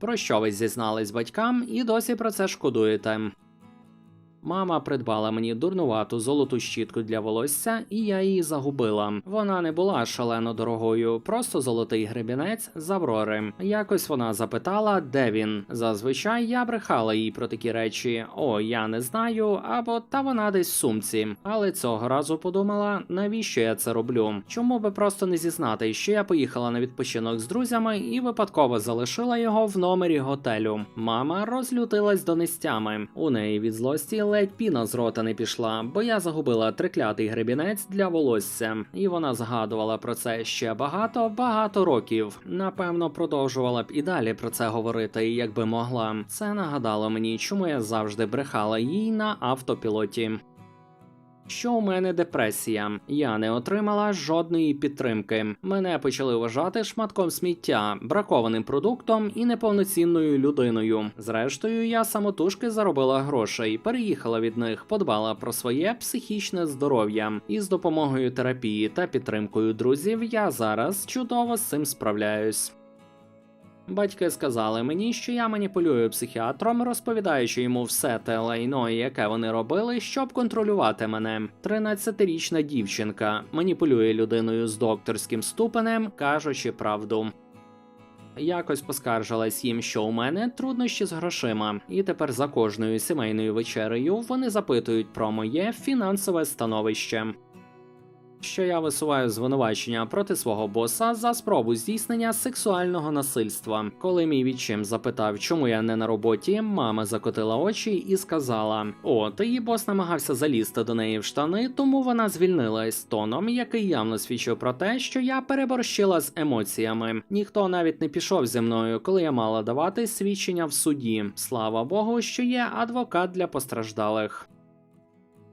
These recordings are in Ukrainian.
Про що ви зізнались батькам і досі про це шкодуєте? Мама придбала мені дурнувату золоту щітку для волосся, і я її загубила. Вона не була шалено дорогою, просто золотий гребінець з Аврори. Якось вона запитала, де він. Зазвичай я брехала їй про такі речі: о, я не знаю, або та вона десь в сумці. Але цього разу подумала, навіщо я це роблю? Чому би просто не зізнати, що я поїхала на відпочинок з друзями і випадково залишила його в номері готелю. Мама розлютилась донестями. У неї від злості ледь піна з рота не пішла, бо я загубила триклятий гребінець для волосся, і вона згадувала про це ще багато багато років. Напевно, продовжувала б і далі про це говорити, якби могла. Це нагадало мені, чому я завжди брехала їй на автопілоті. Що у мене депресія? Я не отримала жодної підтримки. Мене почали вважати шматком сміття, бракованим продуктом і неповноцінною людиною. Зрештою, я самотужки заробила грошей, переїхала від них, подбала про своє психічне здоров'я. І з допомогою терапії та підтримкою друзів я зараз чудово з цим справляюсь. Батьки сказали мені, що я маніпулюю психіатром, розповідаючи йому все те лайно, яке вони робили, щоб контролювати мене. 13-річна дівчинка маніпулює людиною з докторським ступенем, кажучи правду. Якось поскаржилась їм, що у мене труднощі з грошима, і тепер за кожною сімейною вечерею вони запитують про моє фінансове становище що я висуваю звинувачення проти свого боса за спробу здійснення сексуального насильства. Коли мій відчим запитав, чому я не на роботі, мама закотила очі і сказала: О, та її бос намагався залізти до неї в штани, тому вона звільнилась тоном, який явно свідчив про те, що я переборщила з емоціями. Ніхто навіть не пішов зі мною, коли я мала давати свідчення в суді. Слава Богу, що є адвокат для постраждалих.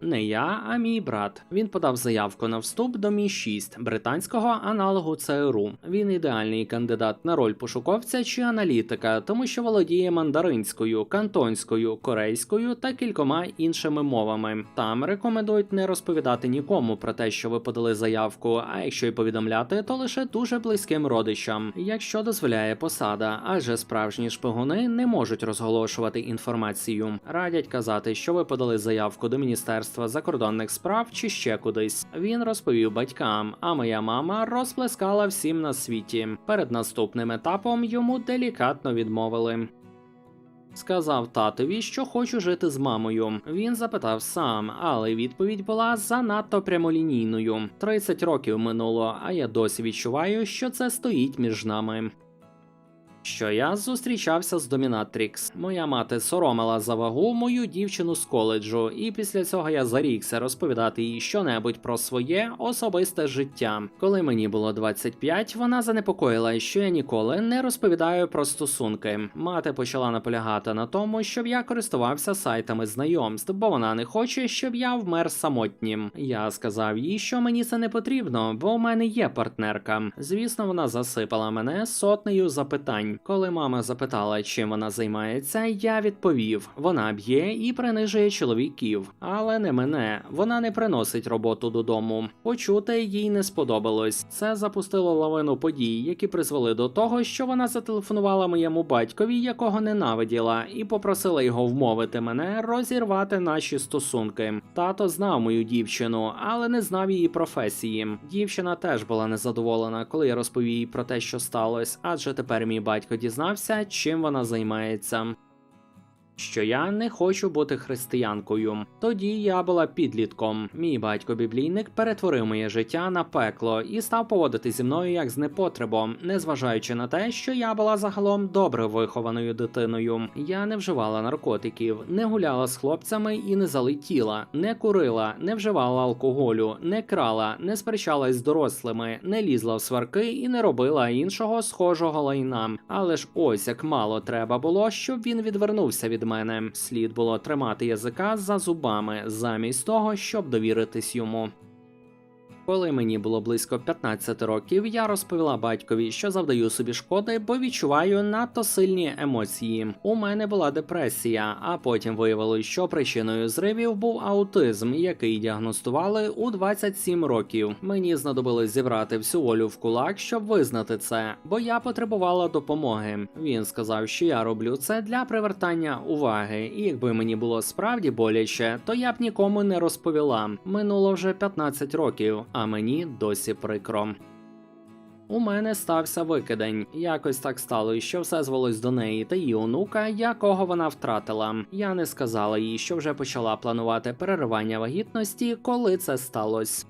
Не я, а мій брат. Він подав заявку на вступ до Мі 6 британського аналогу ЦРУ. Він ідеальний кандидат на роль пошуковця чи аналітика, тому що володіє мандаринською, кантонською, корейською та кількома іншими мовами. Там рекомендують не розповідати нікому про те, що ви подали заявку. А якщо й повідомляти, то лише дуже близьким родичам, якщо дозволяє посада, адже справжні шпигуни не можуть розголошувати інформацію. Радять казати, що ви подали заявку до міністерства. Міністерства закордонних справ чи ще кудись. Він розповів батькам, а моя мама розплескала всім на світі. Перед наступним етапом йому делікатно відмовили. Сказав татові, що хочу жити з мамою. Він запитав сам, але відповідь була занадто прямолінійною. 30 років минуло, а я досі відчуваю, що це стоїть між нами що я зустрічався з Домінатрікс. Моя мати соромила за вагу мою дівчину з коледжу, і після цього я зарікся розповідати їй щонебудь про своє особисте життя. Коли мені було 25, вона занепокоїла, що я ніколи не розповідаю про стосунки. Мати почала наполягати на тому, щоб я користувався сайтами знайомств, бо вона не хоче, щоб я вмер самотнім. Я сказав їй, що мені це не потрібно, бо у мене є партнерка. Звісно, вона засипала мене сотнею запитань. Коли мама запитала, чим вона займається, я відповів: вона б'є і принижує чоловіків, але не мене. Вона не приносить роботу додому. Почути їй не сподобалось. Це запустило лавину подій, які призвели до того, що вона зателефонувала моєму батькові, якого ненавиділа, і попросила його вмовити мене розірвати наші стосунки. Тато знав мою дівчину, але не знав її професії. Дівчина теж була незадоволена, коли я розповів їй про те, що сталося, адже тепер мій батько батько дізнався, чим вона займається що я не хочу бути християнкою. Тоді я була підлітком. Мій батько біблійник перетворив моє життя на пекло і став поводити зі мною як з непотребом, незважаючи на те, що я була загалом добре вихованою дитиною. Я не вживала наркотиків, не гуляла з хлопцями і не залетіла, не курила, не вживала алкоголю, не крала, не сперечалась з дорослими, не лізла в сварки і не робила іншого схожого лайна. Але ж ось як мало треба було, щоб він відвернувся від мене. Слід було тримати язика за зубами, замість того, щоб довіритись йому. Коли мені було близько 15 років, я розповіла батькові, що завдаю собі шкоди, бо відчуваю надто сильні емоції. У мене була депресія, а потім виявилось, що причиною зривів був аутизм, який діагностували у 27 років. Мені знадобилось зібрати всю волю в кулак, щоб визнати це, бо я потребувала допомоги. Він сказав, що я роблю це для привертання уваги, і якби мені було справді боляче, то я б нікому не розповіла. Минуло вже 15 років, а мені досі прикро. У мене стався викидень. Якось так стало, що все звелось до неї та її онука, якого вона втратила. Я не сказала їй, що вже почала планувати переривання вагітності, коли це сталося.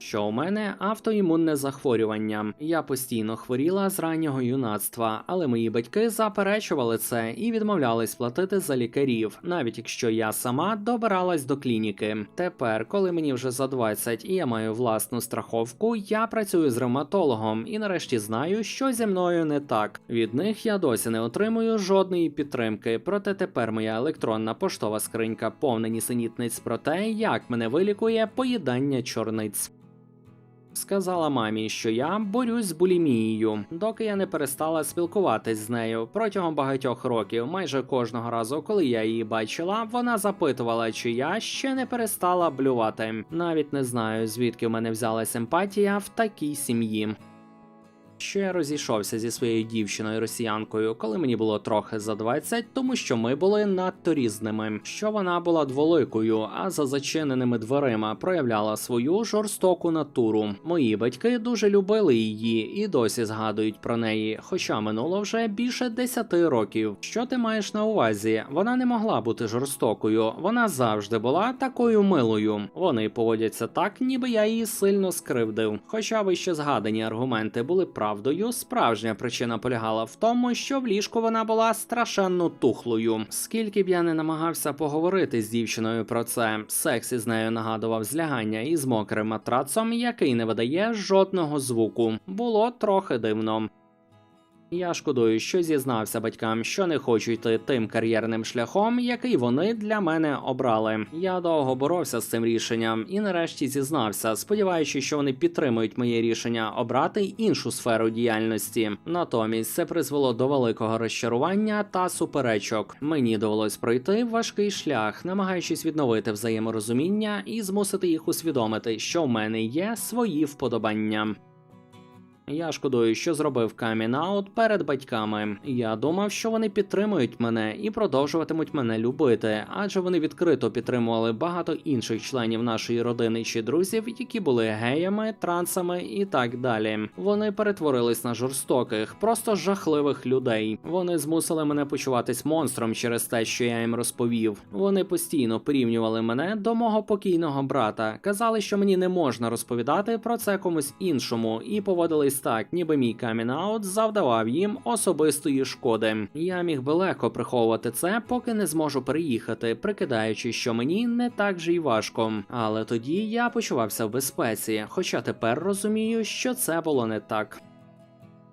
Що у мене автоімунне захворювання. Я постійно хворіла з раннього юнацтва, але мої батьки заперечували це і відмовлялись платити за лікарів, навіть якщо я сама добиралась до клініки. Тепер, коли мені вже за 20 і я маю власну страховку, я працюю з ревматологом і нарешті знаю, що зі мною не так. Від них я досі не отримую жодної підтримки. Проте тепер моя електронна поштова скринька повна нісенітниць про те, як мене вилікує поїдання чорниць. Сказала мамі, що я борюсь з булімією, доки я не перестала спілкуватись з нею протягом багатьох років. Майже кожного разу, коли я її бачила, вона запитувала, чи я ще не перестала блювати. Навіть не знаю, звідки в мене взялась емпатія в такій сім'ї. Що я розійшовся зі своєю дівчиною росіянкою, коли мені було трохи за 20, тому що ми були надто різними. Що вона була дволикою, а за зачиненими дверима проявляла свою жорстоку натуру. Мої батьки дуже любили її і досі згадують про неї, хоча минуло вже більше 10 років. Що ти маєш на увазі? Вона не могла бути жорстокою, вона завжди була такою милою. Вони поводяться так, ніби я її сильно скривдив. Хоча вище згадані аргументи були правдою, справжня причина полягала в тому, що в ліжку вона була страшенно тухлою. Скільки б я не намагався поговорити з дівчиною про це, секс із нею нагадував злягання із мокрим матрацом, який не видає жодного звуку. Було трохи дивно. Я шкодую, що зізнався батькам, що не хочу йти тим кар'єрним шляхом, який вони для мене обрали. Я довго боровся з цим рішенням і нарешті зізнався, сподіваючись, що вони підтримують моє рішення обрати іншу сферу діяльності. Натомість це призвело до великого розчарування та суперечок. Мені довелось пройти важкий шлях, намагаючись відновити взаєморозуміння і змусити їх усвідомити, що в мене є свої вподобання. Я шкодую, що зробив камін-аут перед батьками. Я думав, що вони підтримують мене і продовжуватимуть мене любити, адже вони відкрито підтримували багато інших членів нашої родини чи друзів, які були геями, трансами і так далі. Вони перетворились на жорстоких, просто жахливих людей. Вони змусили мене почуватись монстром через те, що я їм розповів. Вони постійно порівнювали мене до мого покійного брата, казали, що мені не можна розповідати про це комусь іншому, і поводились так, ніби мій камін-аут завдавав їм особистої шкоди. Я міг би легко приховувати це, поки не зможу переїхати, прикидаючи, що мені не так же й важко. Але тоді я почувався в безпеці, хоча тепер розумію, що це було не так.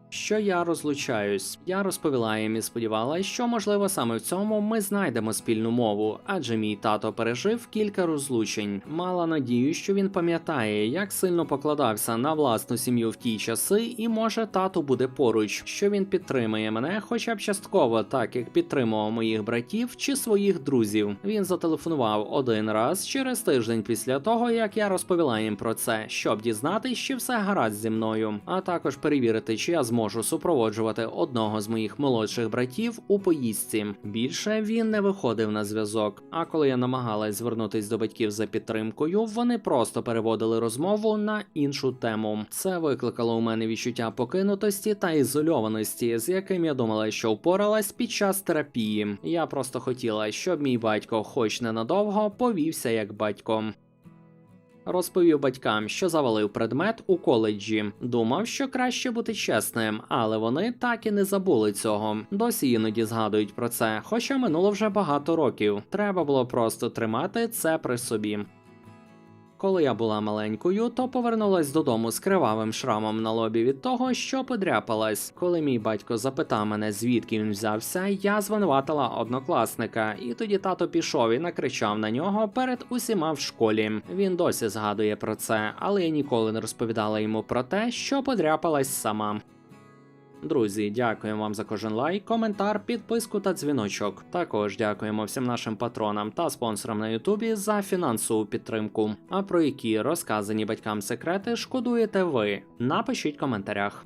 Що я розлучаюсь, я розповіла їм і сподівалася, що можливо саме в цьому ми знайдемо спільну мову, адже мій тато пережив кілька розлучень. Мала надію, що він пам'ятає, як сильно покладався на власну сім'ю в ті часи, і може тато буде поруч, що він підтримує мене, хоча б частково, так як підтримував моїх братів чи своїх друзів. Він зателефонував один раз через тиждень після того, як я розповіла їм про це, щоб дізнатись, чи все гаразд зі мною, а також перевірити, чи я зможу супроводжувати одного з моїх молодших братів у поїздці. Більше він не виходив на зв'язок. А коли я намагалась звернутись до батьків за підтримкою, вони просто переводили розмову на іншу тему. Це викликало у мене відчуття покинутості та ізольованості, з яким я думала, що впоралась під час терапії. Я просто хотіла, щоб мій батько, хоч ненадовго, повівся як батько. Розповів батькам, що завалив предмет у коледжі. Думав, що краще бути чесним, але вони так і не забули цього. Досі іноді згадують про це, хоча минуло вже багато років. Треба було просто тримати це при собі. Коли я була маленькою, то повернулась додому з кривавим шрамом на лобі від того, що подряпалась. Коли мій батько запитав мене, звідки він взявся, я звинуватила однокласника, і тоді тато пішов і накричав на нього перед усіма в школі. Він досі згадує про це, але я ніколи не розповідала йому про те, що подряпалась сама. Друзі, дякуємо вам за кожен лайк, коментар, підписку та дзвіночок. Також дякуємо всім нашим патронам та спонсорам на Ютубі за фінансову підтримку. А про які розказані батькам секрети шкодуєте ви? Напишіть в коментарях.